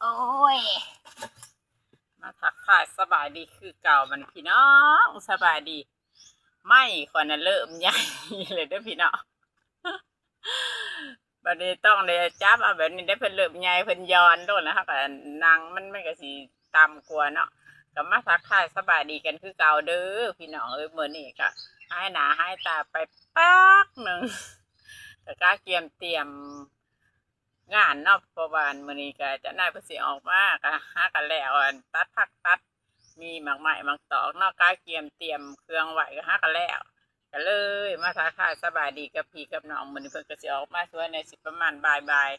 โอ้ย มาทักทายสบายดีคือเก่ามันพี่น้องสบายดี ไม่คนน่ะเริ่มใหญ่เลยเด้อพี่น้องบัดนี้ต้องเลยจับเอาแบบนี้ได้เพิ่นเริ่มใหญ่เพิ่นย้อนโดนนะคะก็นางมันไมันก็สิตามกลัวเนาะก็มาทักทายสบายดีกันคือเก่าเด้อพี่น้องเอ้ยมื้อนี้ก็ให้หนาให้ตาไปปักหนึ่งก็กล้าเตรียมเตรียม งานนาะเพระว่ามื้อนี้ก็จะนายเพิ่นสิออกมาก็หากันแล้วตัดผักตัด มีหมากไม้หมากตอกนอกกล้าเตรียมเตรียมเครื่องไหวก็หากันแล้วก็เลยมาทักทายสบายดีกับพี่กับน้องมือนี้เพิ่นก็สิออกมาช่วยในสิประมาณบ่าย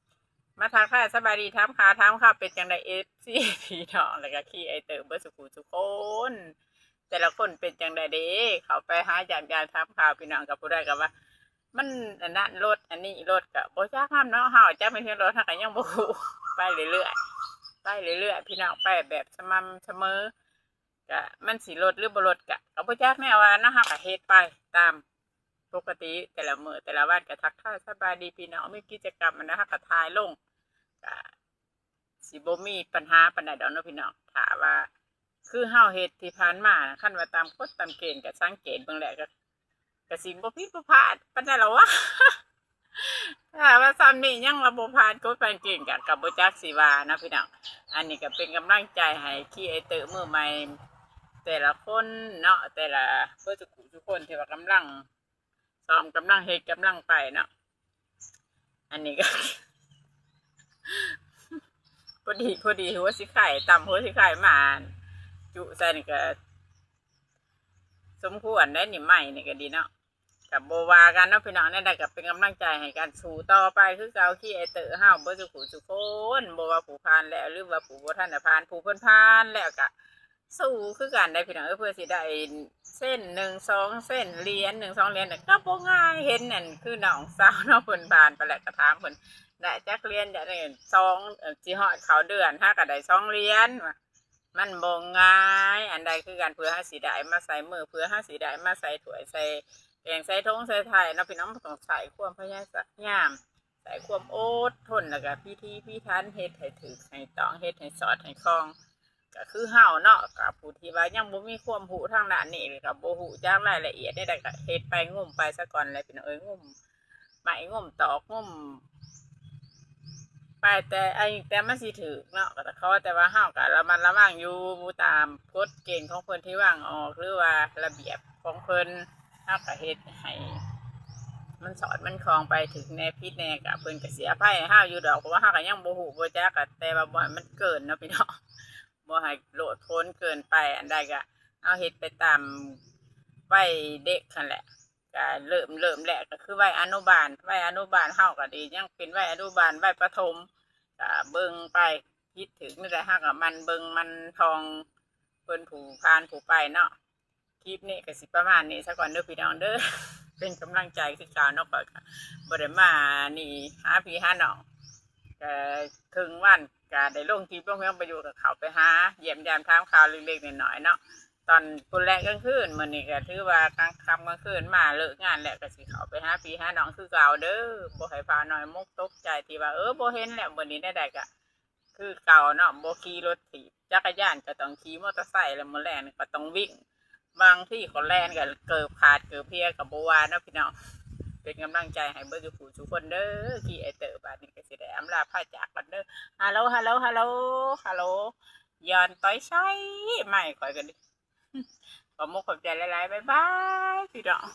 ๆมาทักทายสบายดีถามขาวถามข่าเป็นจังได FC พี่น้องแล้วก็ขี้ไอเติมเบิดสุขุทุกคนแต่ละคนเป็นจังไดเด้เขาไปหาญาติญาติถามข่าวพี่น้องกับผู้ใดก็ว่า มันอันนั้นรถอันนี้รถก็บ่จักห้ามเนาะเฮาจักไม่ใช่รถเฮาก็ยังบูไปเรื่อยๆไปเรื่อยๆพี่น้องไปแบบสม่ำเสมอก็มันสิลดหรือบ่ลดก็ก็บ่จักแน่ว่านะเฮาก็เฮ็ดไปตามปกติแต่ละมือแต่ละวันก็ทักทายสบายดีพี่น้องมีกิจกรรมอันนะฮาก็ถ่ายลงก็สิบ่มีปัญหาปานใดดอกเนาะพี่น้องถ้าว่า คือเฮาเฮ็ดที่ผ่านมานะคันว่าตามกฎตามเกณฑ์ก็สังเกตเบิ่งแหละก็ กสิบ่ผิดบ่พลาดปานใดหรอวะถ้าว่าซ้ำนี่ยังระบบผ่านกฎตามเกณฑ์กับกับบจักสิว่านะพี่น้องอันนี้ก็เป็นกำลังใจให้ขี้ไอเตอมือใหม่แต่ละคนเนาะแต่ละเพื่อสุขุทุกคนที่ว่ากำลังซ้อมกำลังเฮ็ดกำลังไปเนาะอันนี้ก็พอดีพอดีหัวสิไข่ต่ำหัวสิไข่มาจุใส่นี่ก็สมควรได้นี่ใหม่นี่ก็ดีเนาะ กับโบวากันเนาะพี่น้องนี่นได้กับเป็นกำลังใจให้การสู้ต่อไปคือเกาขี้ไอเตอห้าวบอร์สุขุสุขคนโบว่าผู้พานแล้วหรือว่าผู้บ่ท่านน่ะพานผู้เพิ่นพานแล้วก็สู้คือกันได้พี่น้องเอ้ยเพื่อสิได้เส้นหนึ่งสองเส้นเหรียญหนึ่งสองเหรียญน่ะก็บ่ง่ายเห็นนั่นคือน้องสาวเนาะเพิ่นพานไปแล้วก็ถามเพิ่นได้จักเรียญได้สองเอ่อสิฮอดเขาเดือนถ้าก็ได้สองเหรียญมันบงง่าย อันใดคือการเพื่อห้าสีได้มาใส่มือเพื่อห้าสีได้มาใส่ถ้วยใส่ แกงใส่ทงใส่ไทยเนาพี่น้องต้องใส่ความพยายามใส่ความโอดทนแล้วก็พิธีพิธันเฮ็ดให้ถือให้ต้องเฮ็ดให้สอดให้คล่องก็คือเฮาเนาะกับผู้ที่ว่ายังบ่มีความรู้ทางด้านนี้กับบ่ฮู้จักรายละเอียดได้ก็เฮ็ดไปงุ่มไปซะก่อนเลยพี่น้องเอ้ยงุ่มไม้งุ่มตอกงุ่มไปแต่ไอ้แต่มันสิถือเนาะก็แต่เขาแต่ว่าเฮาก็ระมัดระวังอยู่ตามกฎเกณฑ์ของเพิ่นที่วางออกหรือว่าระเบียบของเพิ่น เฮาก็เฮ็ดให้มันสอดมันคลองไปถึงแนวพิษแนวกับเพิ่นก็เสียภัยให้าอยู่ดอกเพราะว่าเฮาก็ยังโบ่ฮู้บ่จักแต่ว่าบ่ให้มันเกินเนาะพี่น้องบ่ให้โลดโพนเกินไปอันใดก็เอาเฮ็ดไปตามวัยเด็กนั่นแหละก็เริ่มเริ่มแรกก็คือวัยอนุบาลวัยอนุบาลเฮาก็ดียังเป็นวัยอนุบาลวัยประถมก็เบิ่งไปคิดถึงนี่แหละฮะกับมันเบิ่งมันทองเพิ่นผูพานผูไปเนาะ คลิปนี้ก็สิประมาณนี้ซะก่อนเด้อพี่น้องเด้อเป็นกำลังใจคือเก่าเนาะก็บ่ได้มานี่หาพี่หาน้องก็ถึงวันก็ได้ลงคลิปลงเพียงไปอยู่กับเขาไปหาเยี่ยมยามถามข่าวเล็กๆน้อยๆเนาะตอนปุนแรกกลางคืนมื้อนี้ก็ถือว่ากลางค่ำกลางคืนมาเลิกงานแล้วก็สิเขาไปหาพี่หาน้องคือเก่าเด้อบ่ให้พาน้อยมุกตกใจที่ว่าเออบ่เห็นแล้วมื้อนี้ได้ได้ก็คือเก่าเนาะบ่ขี่รถถีบจักรยานก็ต้องขี่มอเตอร์ไซค์แล้วมื้อแลงก็ต้องวิ่ง บางที่ก็แล่นกับเกิบขาดเกิบเพียกับบัวนะพี่น้องเป็นกำลังใจให้เบิดทุกผู้ทุกคนเด้อขี่ไอเตอร์บาดนี้ก็สิได้อำลาพาจากกันเด้อฮัลโหลฮัลโหลฮัลโหลฮัลโหลย้อนต้อยใช่ไม่คอยกันดิขอมุกขอบใจหลายๆบ๊ายบายพี่น้อง